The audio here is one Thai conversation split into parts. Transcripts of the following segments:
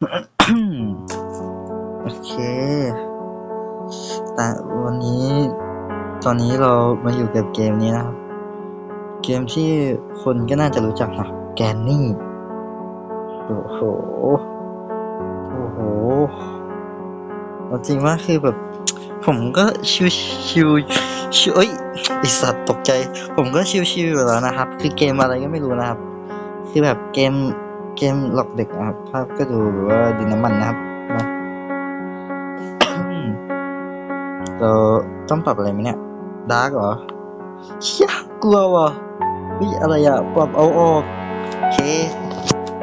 โอเค แต่วันนี้ตอนนี้เรามาอยู่กับเกมนี้นะครับ เกมที่คนก็น่าจะรู้จักนะแกนนี่ โอ้โห โอ้โหจริงว่าคือแบบ ผมก็ชิวชิวชิวเอ้ยไอสัตว์ตกใจ ผมก็ชิวชิวอยู่แล้วนะครับ คือเกมอะไรก็ไม่รู้นะครับ คือแบบเกม เกมหลอกเด็กนะครับภาพก็ดูแบบว่าดินน้ำมันนะครับมาเราต้องปรับอะไรไหมเนี่ยดาร์กเหรอเชี่ยกลัวว่ะเฮ้ยอะไรอะปรับเอาออกโอเค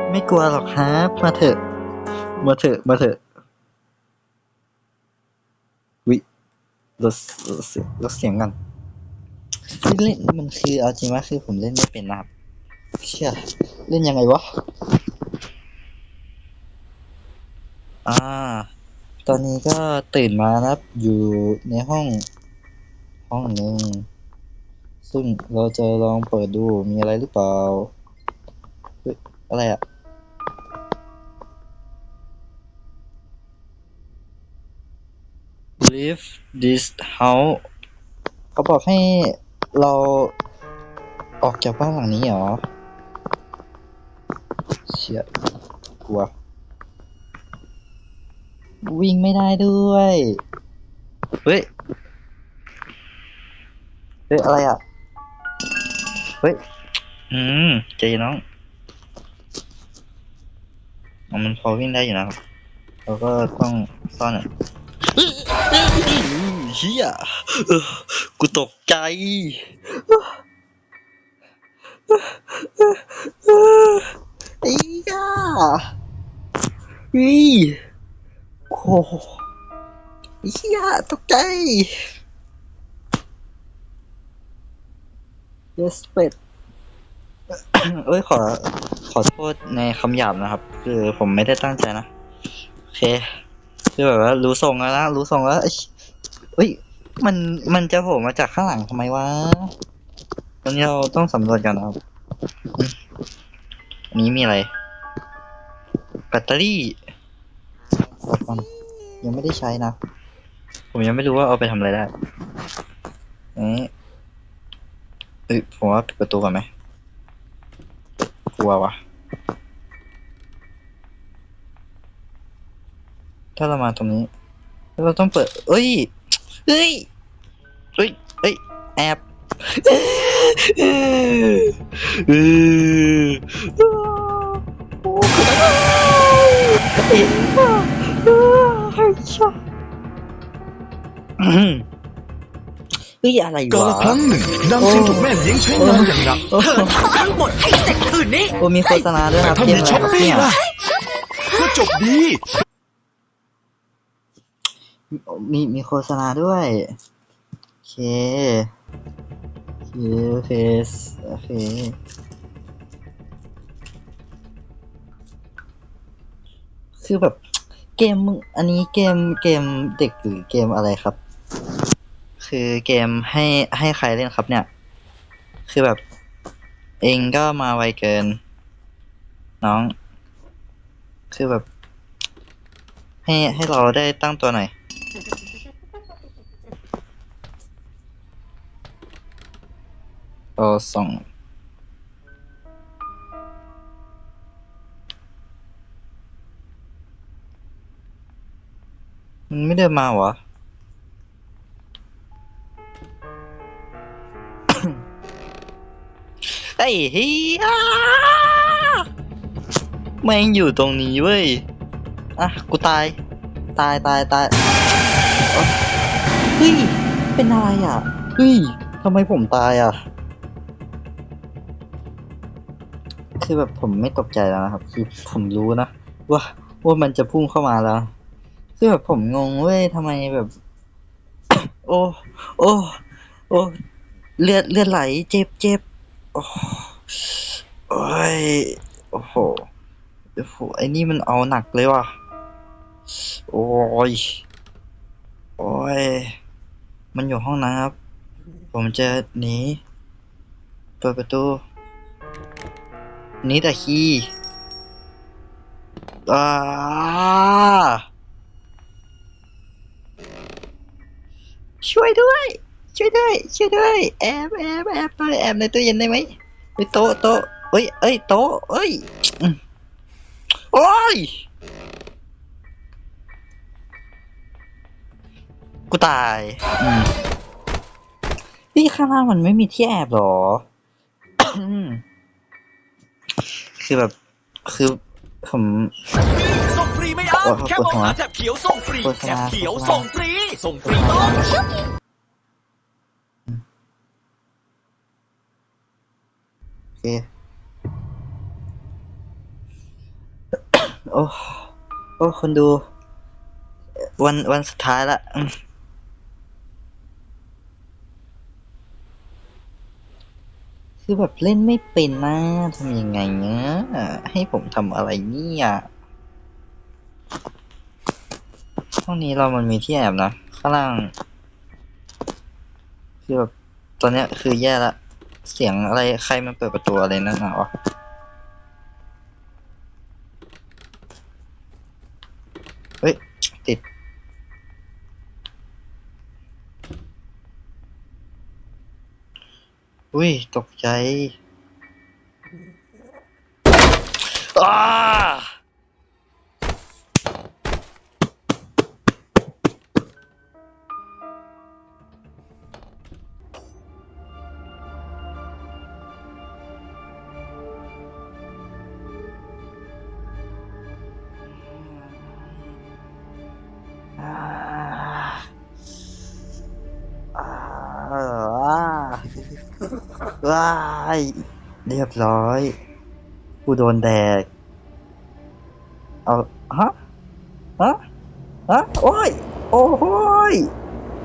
ไม่กลัวหรอกครับมาเถอะ มาเถอะมาเถอะวิลดลดเสียงเสียงกันเล่นมันคือเอาจริงว่าคือผมเล่นไม่เป็นนะครับเชี่ยเล่นยังไงวะ อ่า ตอนนี้ก็ตื่นมานะครับ อยู่ในห้อง ห้องหนึ่ง ซึ่งเราจะลองเปิดดูมีอะไรหรือเปล่าเฮ้ยอะไรอะ leave this house เขาบอกให้เราออกจากบ้านหลังนี้เหรอ เชี่ยกลัว วิ่งไม่ได้ด้วย เฮ้ย เฮ้ย อะไรอะ เฮ้ย อืมใจเย็นน้องอ๋อมันพอวิ่งได้อยู่นะครับเราก็ต้องซ่อนอะเฮียเออกูตกใจไอ้ย่าเฮ้ย โอ้โหเฮียตกใจ yes เป็ดเอ้ยขอขอโทษในคำหยาบนะครับ คือผมไม่ได้ตั้งใจนะ โอเค คือแบบว่ารู้ทรงแล้วนะรู้ทรงแล้วเอ้ยเอ้ยมันมันจะโผล่มาจากข้างหลังทำไมวะตอนนี้เราต้องสำรวจกันนะครับอืมอันนี้มีอะไรแบตเตอรี่ กดมันยังไม่ได้ใช้นะ ผมยังไม่รู้ว่าเอาไปทำอะไรได้เอ๊ะเอ้ยผมว่าปิดประตูก่อนไหมกลัววะถ้าเรามาตรงนี้แล้วเราต้องเปิด เอ้ยเฮ้ยเฮ้ยเฮ้ย แอบเออ ชอบเฮ้ยอะไรกาลวะ ครั้งหนึ่งนางซินถูกแม่เลี้ยงใช้งานอย่างหนักโอ้เธอทำทั้งหมดให้เสร็จคืนนี้ โอ้มีโฆษณาด้วยแต่ครับถ้าเกมีมอะไรช้อปครับปี้เนี่ยล่ะก็จบดี มีมีโฆษณาด้วย โอเค โอเคโอเคโอเคคือแบบ เกมอันนี้เกมเกมเด็กหรือเกมอะไรครับ คือเกมให้ให้ใครเล่นครับเนี่ย คือแบบ เองก็มาไวเกิน น้อง คือแบบ ให้ให้เราได้ตั้งตัวหน่อยเราส่ง มันไม่เดินมาเหรอ ไอ้เฮียแม่งอยู่ตรงนี้เว้ย อะ กูตาย ตายตายตายเอ้าเฮ้ย เป็นอะไรอะ เฮ้ยทำไมผมตายอะ คือแบบผมไม่ตกใจแล้วนะครับ คือผมรู้นะ ว่าว่ามันจะพุ่งเข้ามาแล้ว คือแบบผมงงเว้ยทำไมแบบ โอ้ โอ้ โอ้ เลือดเลือดไหล เจ็บเจ็บโอ้โอ้ยโอ้โหโอ้โหไอ้นี่มันเอาหนักเลยว่ะ โอ้ย โอ้ย มันอยู่ห้องน้ำครับ ผมจะหนี เปิดประตูหนีแต่คีย์อ่า ช่วยด้วย ช่วยด้วย ช่วยด้วย แอบแอบแอบหน่อยแอบในตู้เย็นได้ไหมเฮ้ยโต๊ะโต๊ะเอ้ยเอ้ยโต๊ะเอ้ยโอ้ยกูตายนี่ข้างล่างมันไม่มีที่แอบหรอ คือแบบ คือผม ส่งฟรีไม่อั้นโอ้โหแค่มองหาแถบเขียวส่งฟรีโฆษณาแถบเขียวส่งฟรีส่งฟรีต้องโอเคโอ้โอ้คนดู วันวันสุดท้ายละอืมคือแบบเล่นไม่เป็นนะทำยังไงเนี่ยให้ผมทำอะไรเนี่ย ห้องนี้เรามันมีที่แอบนะ ข้างล่าง คือแบบตอนเนี้ยคือแย่ละ เสียงอะไรใครมันเปิดประตูอะไรนั่นน่ะวะเฮ้ย ติด อุ้ย ตกใจอ้า ว้ายเรียบร้อย กูโดนแดก เอา ฮะ ฮะ ฮะ โอ้ย โอ้โหย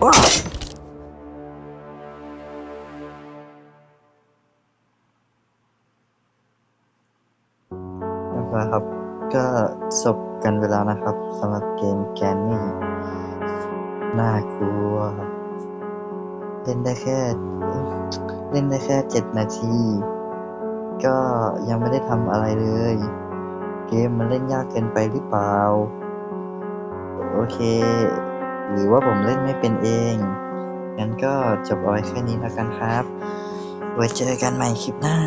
ว้านะครับก็จบกันไปแล้วนะครับสำหรับเกมแกนนี่น่ากลัว เล่นได้แค่เล่นได้แค่เจ็ดนาที ก็ยังไม่ได้ทำอะไรเลย เกมมันเล่นยากเกินไปหรือเปล่า โอเค หรือว่าผมเล่นไม่เป็นเองงั้นก็จบเอาไว้แค่นี้แล้วกันครับ ไว้เจอกันใหม่คลิปหน้า